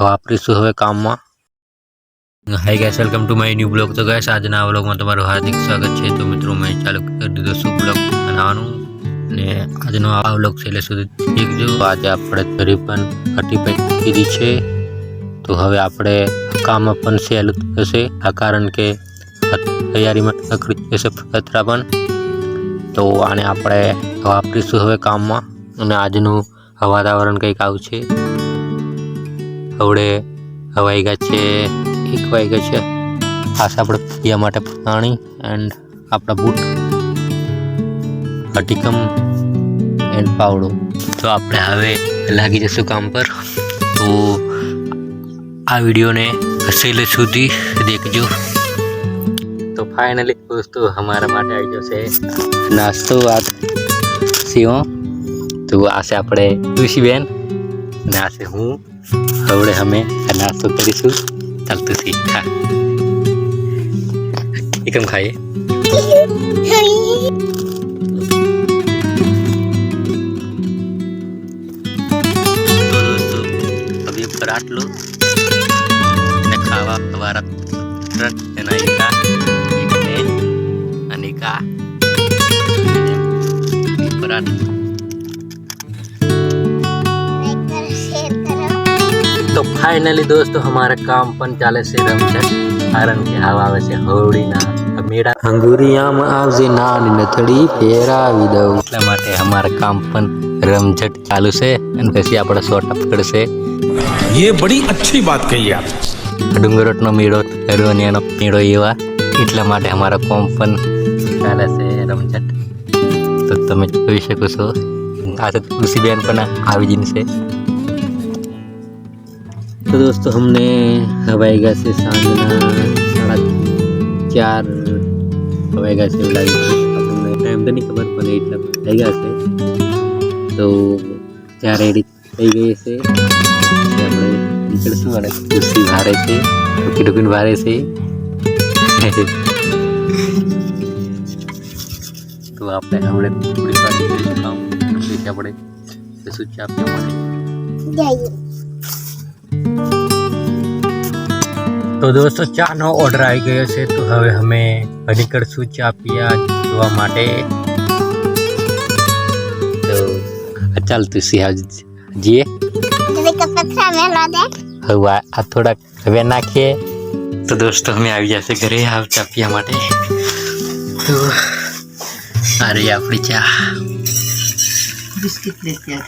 વાપરીશું હવે કામમાં? Hi guys welcome to my new blog તો ગેસ આજના આ બ્લોગમાં તમારું હાર્દિક સ્વાગત છે. તો મિત્રો, મેં ચાલુ કરી દીધો શું બ્લોગ બનાવવાનું. ને આજનો આ બ્લોગ છેલ્લે સુધી દેખજો આજે આપણે હટી પેક કીધી છે. તો હવે આપણે કામ પણ સહેલું થશે. આ કારણ કે તૈયારીમાં નકરી જશે ખતરા પણ. તો આને આપણે વાપરીશું હવે કામમાં? અને આજનું વાતાવરણ કંઈક આવું છે. હવડે હવાઈ ગયા છે, એક વાગ્યા છે. ખાસ આપણે પીવા માટે પાણી એન્ડ આપણા બૂટ હટીકમ એન્ડ પાવડો. તો આપણે હવે લાગી જશું કામ પર. તો આ વિડીયોને છેલ્લે સુધી દેખજો. તો ફાઇનલી દોસ્તો, અમારા માટે આવી જશે નાસ્તો આ સીઓ તો આ છે આપણે તુલસીબેન. અને આ છે હું. હવે અમે આ નાસ્તો કરીશું ચાલતું શીખા એકમ ખાઈએ? હવે ઉપર આટલું. અને ખાવા ખવારા ત્રણ જણા એકા અને કા ફાઇનલી દોસ્તો અમારા કામ પણ ચાલે છે રમઝટ કારણ કે હાવ આવે છે હોળીના મેળા. અંગુરિયામાં આવજે નાની નથડી ફેરાવી દઉં. એટલા માટે અમારા કામ પણ રમઝટ ચાલુ છે અને પછી આપણે શોટ પકડશે કરશે. યે બડી અચ્છી વાત કહી આપ ડુંગરોટનો મેળો રોનિયાનો મેળો એવા. એટલા માટે અમારા કોમ પણ ચાલે છે રમઝટ. તો તમે જોઈ શકો છો. આ તો તુલસીબેન પણ આવી જઈને છે. તો દોસ્તો हमने હવાઈ ગયા છે સાંજના સાડા ચાર હવાઈ ગયા છે એવું લાગે છે આપણને ટાઈમ તો નહીં ખબર પણ એટલા થઈ ગયા છે તો ત્યાં રેડી થઈ ગઈ છે એટલે આપણે નીકળશું અને ખુશી ભારે છે ટૂંકી ટૂંકીને ભારે છે તો આપણે હમણાં થોડી વાર નીકળીશું કામ પછી આપણે જશું ચા પીવા માટે તો દોસ્તો ચાનો ઓર્ડર આવી ગયો છે તો હવે અમે નીકળશું ચા પીવા જોવા માટે તો ચાલતું સિંહ જીએ હવે આ આ થોડાક હવે નાખીએ તો દોસ્તો અમે આવી જશે ઘરે આવ ચા પીવા માટે તો આ રહી આપણી ચા બિસ્કિટ લેતી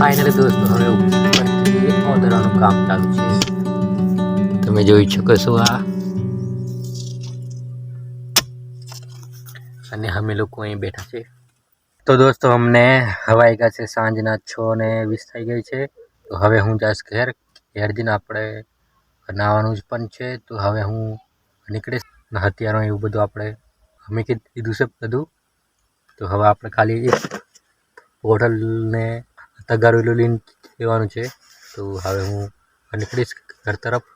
ફાઇનલી દોસ્તો, હવે ઉપરથી કામ ચાલુ છે. તમે જોઈ શકો છો આ. અને અમે લોકો અહીં બેઠા છે. તો દોસ્તો, અમને હવાઈ ગયા છે સાંજના છ ને વીસ થઈ ગઈ છે. તો હવે હું જઈશ ઘેર. ઘેર જઈને આપણે નાવાનું જ પણ છે. તો હવે હું નીકળીશ. હથિયારો એવું બધું આપણે અમે કીધું છે બધું. તો હવે આપણે ખાલી એક હોટલને તગારું લઈને લેવાનું છે. તો હવે હું નીકળીશ ઘર તરફ.